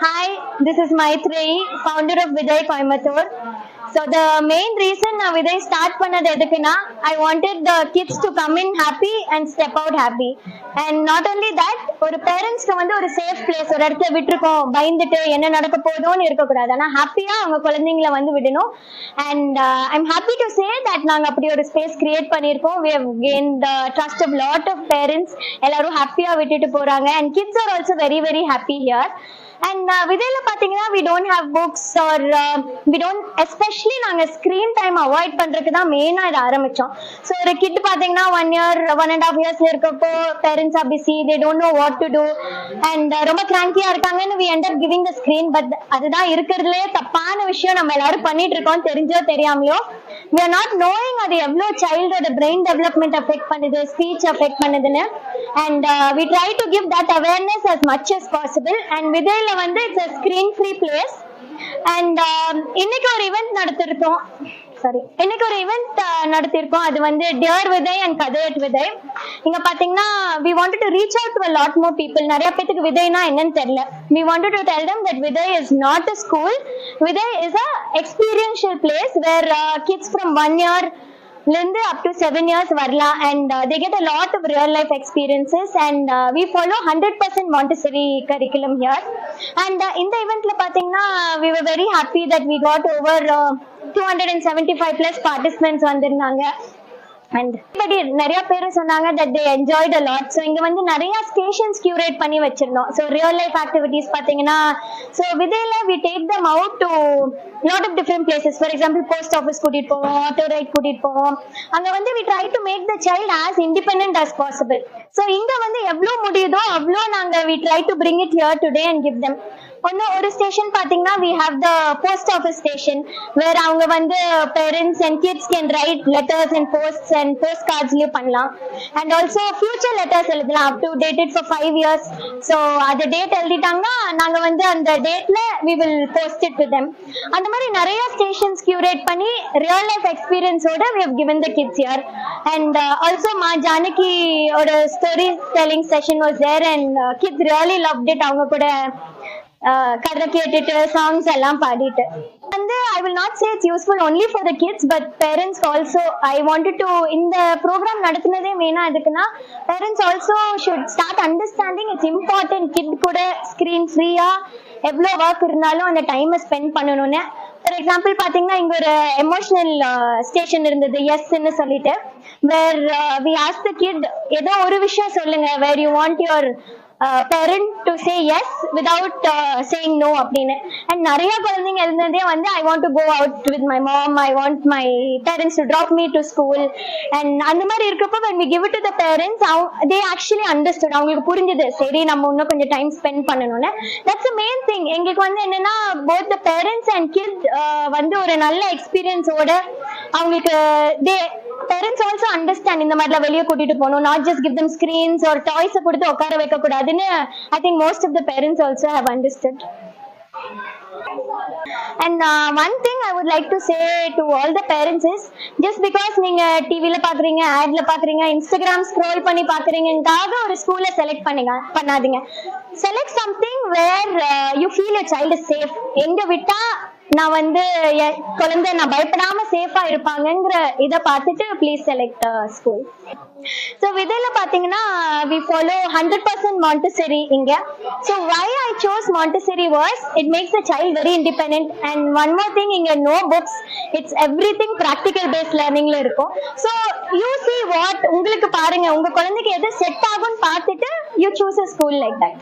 Hi, this is Maitreyi, founder of Viday Coimbatore. So the main reason நான் Vidhai start பண்ணது எதுக்குன்னா I wanted the kids to come in happy and step out happy and not only that ஒரு பேரண்ட்ஸ்க்கு வந்து ஒரு safe place ஒரு இடத்துல விட்டுருக்கோம் பயந்துட்டு என்ன நடக்க போதும்னு இருக்கக்கூடாது. ஆனால் ஹாப்பியா அவங்க குழந்தைங்களை வந்து விடணும். And I'm happy to say that நாங்க அப்படி ஒரு ஸ்பேஸ் கிரியேட் பண்ணியிருக்கோம். We have gained the trust of lot of எல்லாரும் ஹாப்பியா விட்டுட்டு போறாங்க. And kids are also very very happy here and விதையில uh, பாத்தீங்கன்னா we don't have books or we don't especially நாங்க ஸ்கிரீன் டைம் அவாய்ட் பண்றதுக்கு தான் மெயினா இதை ஆரம்பிச்சோம். ஸோ ஒரு கிட் பாத்தீங்கன்னா one year one and half இயர்ஸ்ல இருக்கப்போ parents are busy they don't know what to do to ரொம்ப கிராங்கியா இருக்காங்கன்னு we end giving the screen but அதுதான் இருக்கிறதுலே தப்பான விஷயம் நம்ம எல்லாரும் பண்ணிட்டு இருக்கோம் தெரிஞ்சோ தெரியாமலையோ வி ஆர் நாட் நோயிங் அது எவ்வளவு சைல்டோட பிரெயின் டெவலப்மெண்ட் அஃபெக்ட் பண்ணுது ஸ்பீச் அஃபெக்ட் பண்ணுதுன்னு. And we try to give that awareness as much as possible and விதையில வந்து it's a screen free place and இன்னைக்கு ஒரு ஈவெண்ட் நடத்திருக்கோம். சாரி இன்னைக்கு ஒரு ஈவெண்ட் நடத்திருக்கோம். அது வந்து டியர் விதை அண்ட் கதையட் விதை இங்க பாத்தீங்கன்னா we want to reach out to lot more people நிறைய பேத்துக்கு விதைனா என்னன்னு தெரியல. We want to tell them that Vidhai is not a school Vidhai is a experiential place where kids from one year இருந்து up to seven years வரலாம் and they get a lot of real life experiences and we follow hundred percent Montessori curriculum here and இந்த இவெண்ட்ல பாத்தீங்கன்னா we very happy that we got over two hundred and seventy five plus participants வந்திருந்தாங்க. And நிறைய பேர் சொன்னாங்க that they enjoyed a lot so இங்கே வந்து நிறைய ஸ்டேஷன்ஸ் கியூரேட் பண்ணி வச்சிருந்தோம். ஸோ ரியல் லைஃப் ஆக்டிவிட்டீஸ் பார்த்தீங்கன்னா so விதையில we take them out to lot of different places for example post office கூட்டிட்டு போவோம் ஆட்டோ ரைட் கூட்டிட்டு போவோம். அங்கே வந்து we try to make the child as independent as possible so இங்கே வந்து எவ்வளோ முடியுதோ அவ்வளோ நாங்க we try to bring it here today and give them ஒன்னு ஒரு ஸ்டேஷன் பாத்தீங்கன்னா we have the post office station வேற அவங்க வந்து parents and kids can write letters and post and post கார்ட்ஸ்லயும் பண்ணலாம். அண்ட் ஆல்சோ ஃபியூச்சர் லெட்டர்ஸ் எழுதலாம் up to dated for five years so அது date எழுதிட்டாங்கன்னா நாங்க வந்து அந்த டேட்ல we will post it to them அந்த மாதிரி நிறைய ஸ்டேஷன்ஸ் கியூரேட் பண்ணி real life எக்ஸ்பீரியன்ஸோட we have given the kids year and also Maa Janaki ஒரு story telling session was there and kids really loved it அவங்க கூட கதை கேட்டுட்டு சாங்ஸ் எல்லாம் பாடிட்டு. வந்து I will not say it's useful only for the kids but parents also I wanted to இந்த program நடத்துனதே மெயினா எதுக்குன்னா parents also should start understanding it's important kid கூட ஸ்க்ரீன் ஃப்ரீயா எவ்வளோ ஒர்க் இருந்தாலும் அந்த டைமை ஸ்பெண்ட் பண்ணணும்னு. ஃபார் எக்ஸாம்பிள் பாத்தீங்கன்னா இங்க ஒரு எமோஷனல் ஸ்டேஷன் இருந்தது எஸ்ன்னு சொல்லிட்டு where we ask the kid ஏதோ ஒரு விஷயம் சொல்லுங்க where you want your parent to say yes without saying no அப்படின்னு. அண்ட் நிறைய குழந்தைங்க இருந்ததே வந்து I want to go out with my mom I want my parents to drop me to school and அந்த மாதிரி இருக்கப்போ when we give to the parents they actually understood அவங்களுக்கு புரிஞ்சது சரி நம்ம இன்னும் கொஞ்சம் டைம் ஸ்பெண்ட் பண்ணணும்னு. தட்ஸ் மெயின் திங் எங்களுக்கு வந்து என்னன்னா both the parents and kid வந்து ஒரு நல்ல எக்ஸ்பீரியன்ஸோட அவங்களுக்கு தே பேரண்ட்ஸ் ஆல்சோ அண்டர்ஸ்டாண்ட் இந்த மாதிரிலாம் வெளியே கூட்டிட்டு போகணும். Not just give them screens ஒரு டாய்ஸ் கொடுத்து உட்கார வைக்க கூடாதுன்னு I think most of the parents also have understood and one thing I would like to say to all the parents is just because நீங்க டிவியில பாக்குறீங்க ஆட்ல பாக்குறீங்க இன்ஸ்டாகிராம் ஸ்க்ரோல் பண்ணி பாக்குறீங்கக்காக ஒரு ஸ்கூல்ல செலக்ட் பண்ணுங்க பண்ணாதீங்க. Select something where you feel a child safe எங்க விட்டா நான் வந்து என் குழந்தை நான் பயப்படாம சேஃபா இருப்பாங்கங்கிற இதை பார்த்துட்டு ப்ளீஸ் செலக்ட் ஸ்கூல் ஸோ விதையில பாத்தீங்கன்னா we follow hundred percent Montessori இங்க. So why I chose Montessori was it makes a child very independent and one more thing இங்க no books it's everything practical base லேர்னிங்ல இருக்கும். So you see what உங்களுக்கு பாருங்க உங்க குழந்தைக்கு எது set ஆகும்னு பார்த்துட்டு you choose a school like that